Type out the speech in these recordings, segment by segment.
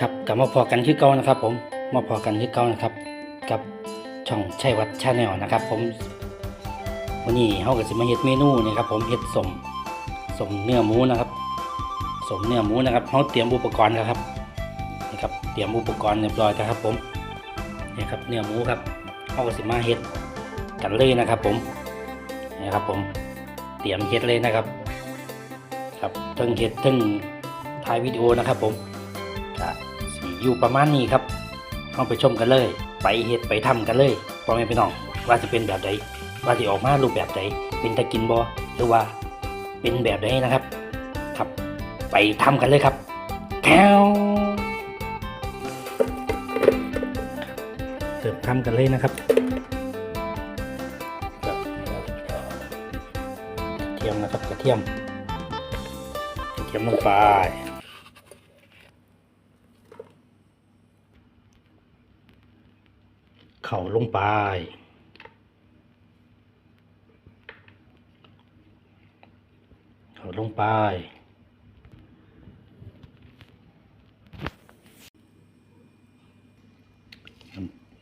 ครับกลับมาพอกันคือเก่านะครับผมมาพอกันคือเก่านะครับ กับช่องชัยวัฒน์ชาแนลนะครับ ผมวันนี้เฮาก็สิมาเฮ็ดเมนูนี่ครับผมเฮ็ดสมสมเนื้อหมูนะครับสมเนื้อหมูนะครับเฮาเตรียมอุปกรณ์แล้วครับนี่ครับเตรียมอุปกรณ์เรียบร้อยแล้วครับ ผมนี่ครับเนื้อหมูครับเฮาก็สิมาเฮ็ดกันเลยนะครับ ผมนี่ครับ ผมเตรียมเฮ็ดเลยนะครับ ครับเทั้งเฮ็ดเทั้งถ่ายวิดีโอนะครับ ผมก็สิ อยู่ประมาณนี้ครับเข้าไปชมกันเลย ไปเฮ็ดไปทำกันเลยพ่อแม่พี่น้องว่าจะเป็นแบบใดว่าจะออกมารูปแบบใดเป็นตะกินบอหรือว่าเป็นแบบใดนะครับ ครับ ไปทำกันเลยครับแก้วเริ่มทำกันเลยนะครับครับกระเทียมนะครับกระเทียมกระเทียมลงไป เข่าลงไปเข่าลงไป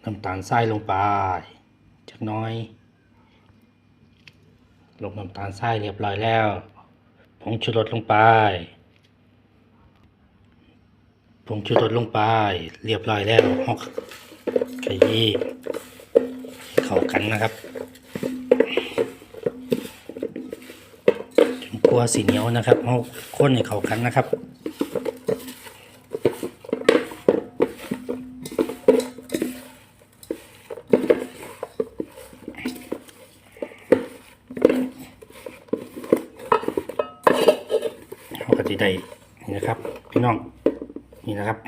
น้ำตาลทรายลงไปจักน้อย ลงน้ำตาลทรายเรียบร้อยแล้วผงชูรสลงไปผงชูรสลงไป เรียบร้อยแล้วฮอ กขยี้เข้ากันนะครับจนกลัวสีเหนียวนะครับเอาข้นให้เข้ากันนะครับเขาก็จะได้นี่นะครับ พี่น้องนี่นะครับ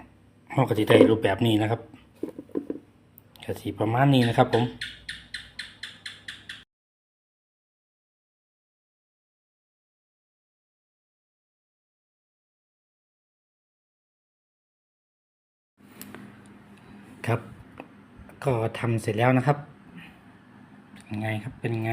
เขาก็จะได้รูปแบบนี้นะครับ กะสีประมาณนี้นะครับผมครับ ก็ทำเสร็จแล้วนะครับเป็นไงครับเป็นไง